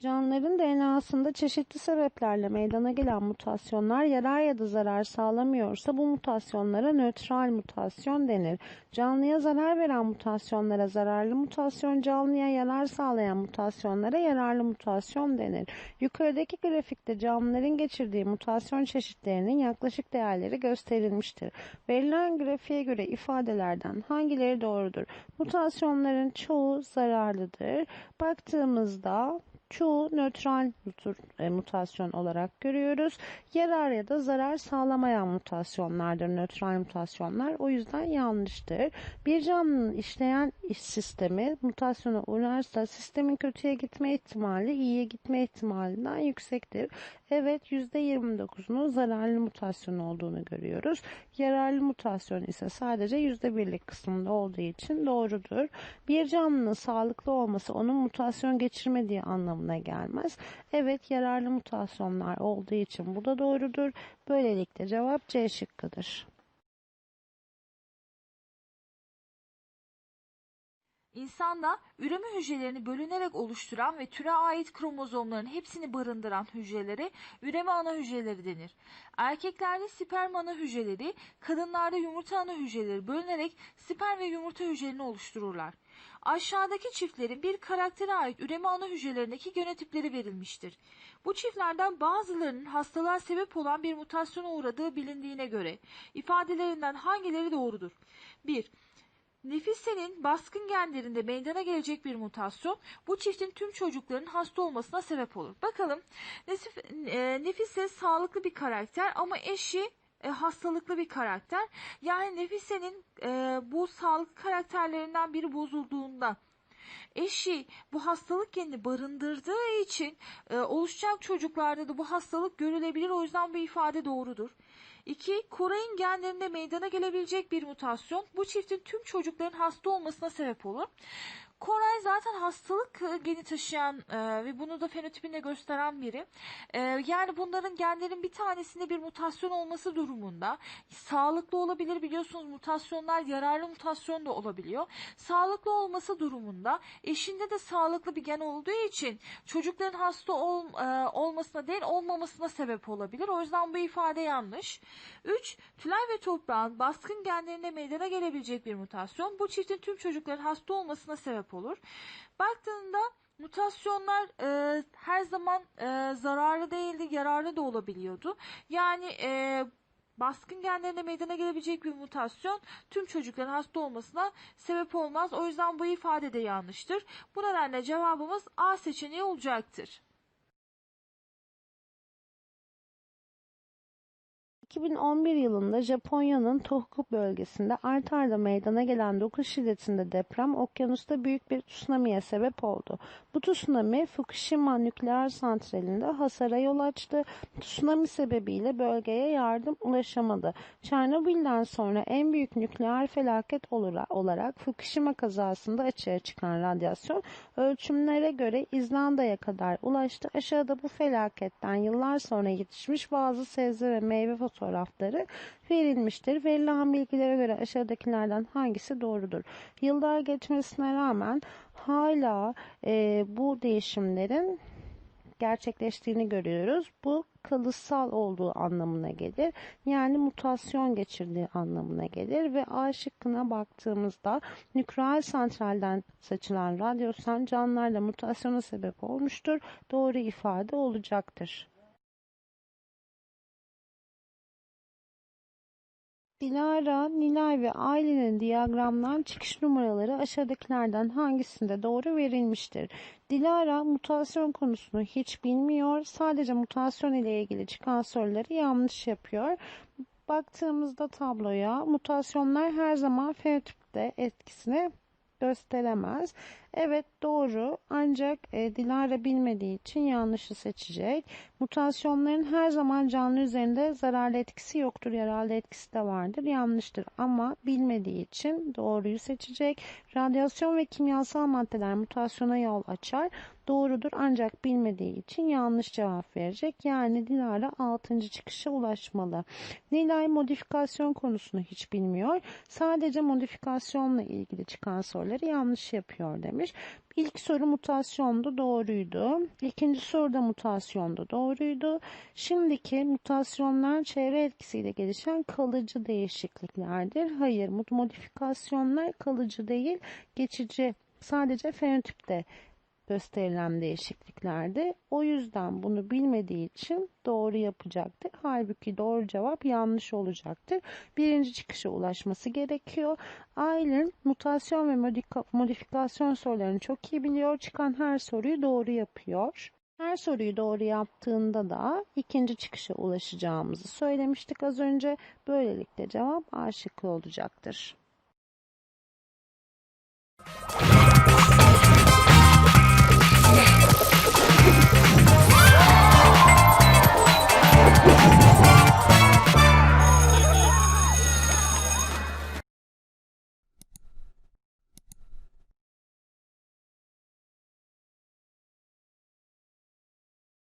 Canlıların DNA'sında çeşitli sebeplerle meydana gelen mutasyonlar yarar ya da zarar sağlamıyorsa bu mutasyonlara nötral mutasyon denir. Canlıya zarar veren mutasyonlara zararlı mutasyon, canlıya yarar sağlayan mutasyonlara yararlı mutasyon denir. Yukarıdaki grafikte canlıların geçirdiği mutasyon çeşitlerinin yaklaşık değerleri gösterilmiştir. Verilen grafiğe göre ifadelerden hangileri doğrudur? Mutasyonların çoğu zararlıdır. Baktığımızda çoğu nötral e, mutasyon olarak görüyoruz. Yarar ya da zarar sağlamayan mutasyonlardır nötral mutasyonlar. O yüzden yanlıştır. Bir canlının işleyen iş sistemi mutasyona uğrarsa sistemin kötüye gitme ihtimali iyiye gitme ihtimalinden yüksektir. Evet %29'unun zararlı mutasyon olduğunu görüyoruz. Yararlı mutasyon ise sadece %1'lik kısmında olduğu için doğrudur. Bir canlının sağlıklı olması onun mutasyon geçirmediği anlamına gelmez. Evet yararlı mutasyonlar olduğu için bu da doğrudur. Böylelikle cevap C şıkkıdır. İnsanda üreme hücrelerini bölünerek oluşturan ve türe ait kromozomların hepsini barındıran hücrelere üreme ana hücreleri denir. Erkeklerde sperm ana hücreleri, kadınlarda yumurta ana hücreleri bölünerek sperm ve yumurta hücrelerini oluştururlar. Aşağıdaki çiftlerin bir karaktere ait üreme ana hücrelerindeki genotipleri verilmiştir. Bu çiftlerden bazılarının hastalığa sebep olan bir mutasyona uğradığı bilindiğine göre ifadelerinden hangileri doğrudur? 1. Nefise'nin baskın genlerinde meydana gelecek bir mutasyon bu çiftin tüm çocukların hasta olmasına sebep olur. Bakalım Nefise sağlıklı bir karakter ama eşi e, hastalıklı bir karakter. Yani Nefise'nin e, bu sağlıklı karakterlerinden biri bozulduğunda eşi bu hastalık genini barındırdığı için e, oluşacak çocuklarda da bu hastalık görülebilir. O yüzden bu ifade doğrudur. 2. Koray'ın genlerinde meydana gelebilecek bir mutasyon bu çiftin tüm çocukların hasta olmasına sebep olur. Koray zaten hastalık e, geni taşıyan e, ve bunu da fenotipinde gösteren biri. E, yani bunların genlerin bir tanesinde bir mutasyon olması durumunda sağlıklı olabilir biliyorsunuz mutasyonlar yararlı mutasyon da olabiliyor. Sağlıklı olması durumunda eşinde de sağlıklı bir gen olduğu için çocukların hasta ol, e, olmasına değil olmamasına sebep olabilir. O yüzden bu ifade yanlış. 3. Tülay ve toprağın baskın genlerinde meydana gelebilecek bir mutasyon bu çiftin tüm çocukların hasta olmasına sebep olur. Baktığında mutasyonlar e, her zaman e, zararlı değildi, yararlı da olabiliyordu. Yani e, baskın genlerinde meydana gelebilecek bir mutasyon tüm çocukların hasta olmasına sebep olmaz. O yüzden bu ifade de yanlıştır. Bu nedenle cevabımız A seçeneği olacaktır. 2011 yılında Japonya'nın Tohoku bölgesinde art arda meydana gelen 9 şiddetinde deprem okyanusta büyük bir tsunami'ye sebep oldu. Bu tsunami Fukushima nükleer santralinde hasara yol açtı. Tsunami sebebiyle bölgeye yardım ulaşamadı. Çernobil'den sonra en büyük nükleer felaket olarak Fukushima kazasında açığa çıkan radyasyon ölçümlere göre İzlanda'ya kadar ulaştı. Aşağıda bu felaketten yıllar sonra yetişmiş bazı sebze ve meyve fotoğrafları fotoğrafları verilmiştir. Verilen bilgilere göre aşağıdakilerden hangisi doğrudur? Yıllar geçmesine rağmen hala e, bu değişimlerin gerçekleştiğini görüyoruz. Bu kalıtsal olduğu anlamına gelir. Yani mutasyon geçirdiği anlamına gelir ve A şıkkına baktığımızda nükleer santralden saçılan radyasyon canlılarda mutasyona sebep olmuştur. Doğru ifade olacaktır. Dilara, Nilay ve Aylin'in diyagramdan çıkış numaraları aşağıdakilerden hangisinde doğru verilmiştir? Dilara mutasyon konusunu hiç bilmiyor. Sadece mutasyon ile ilgili çıkan soruları yanlış yapıyor. Baktığımızda tabloya mutasyonlar her zaman fenotipte etkisini gösteremez. Evet doğru ancak e, Dilara bilmediği için yanlışı seçecek. Mutasyonların her zaman canlı üzerinde zararlı etkisi yoktur. Yararlı etkisi de vardır. Yanlıştır ama bilmediği için doğruyu seçecek. Radyasyon ve kimyasal maddeler mutasyona yol açar. Doğrudur ancak bilmediği için yanlış cevap verecek. Yani Dilara 6. çıkışa ulaşmalı. Nilay modifikasyon konusunu hiç bilmiyor. Sadece modifikasyonla ilgili çıkan soruları yanlış yapıyor demiş verilmiş. İlk soru mutasyondu doğruydu. İkinci soruda mutasyondu doğruydu. Şimdiki mutasyonlar çevre etkisiyle gelişen kalıcı değişikliklerdir. Hayır modifikasyonlar kalıcı değil geçici sadece fenotipte gösterilen değişikliklerdi. O yüzden bunu bilmediği için doğru yapacaktır. Halbuki doğru cevap yanlış olacaktır. Birinci çıkışa ulaşması gerekiyor. Aylin mutasyon ve modifikasyon sorularını çok iyi biliyor. Çıkan her soruyu doğru yapıyor. Her soruyu doğru yaptığında da ikinci çıkışa ulaşacağımızı söylemiştik az önce. Böylelikle cevap A şıkkı olacaktır.